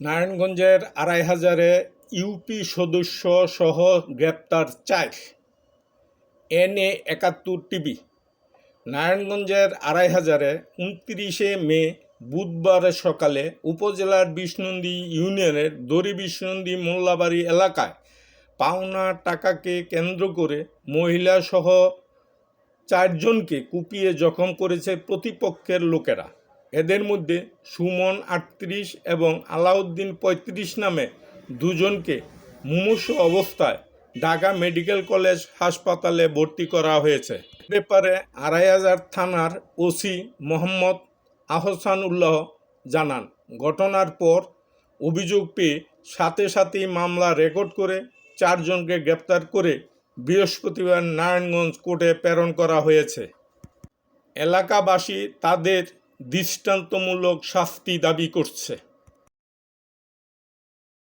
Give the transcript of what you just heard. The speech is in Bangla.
নারায়ণগঞ্জের আড়াই হাজারে ইউপি সদস্য সহ গ্রেপ্তার চার এনএ একাত্তর টিভি নারায়ণগঞ্জের আড়াই হাজারে উনত্রিশে মে বুধবার সকালে উপজেলার বিষ্ণুন্দি ইউনিয়নের দড়ি বিষ্ণুন্দি মোল্লাবাড়ি এলাকায় পাওনা টাকাকে কেন্দ্র করে মহিলাসহ চারজনকে কুপিয়ে জখম করেছে প্রতিপক্ষের লোকেরা। এদের মধ্যে সুমন আটত্রিশ এবং আলাউদ্দিন পঁয়ত্রিশ নামে দুজনকে মুমূর্ষু অবস্থায় ঢাকা মেডিকেল কলেজ হাসপাতালে ভর্তি করা হয়েছে। ব্যাপারে আড়াই হাজার থানার ওসি মোহাম্মদ আহসান উল্লাহ জানান, ঘটনার পর অভিযোগ পেয়ে সাথে সাথেই মামলা রেকর্ড করে চারজনকে গ্রেপ্তার করে বৃহস্পতিবার নারায়ণগঞ্জ কোর্টে প্রেরণ করা হয়েছে। এলাকাবাসী তাদের দৃষ্টান্তমূলক শাস্তি দাবি করছে।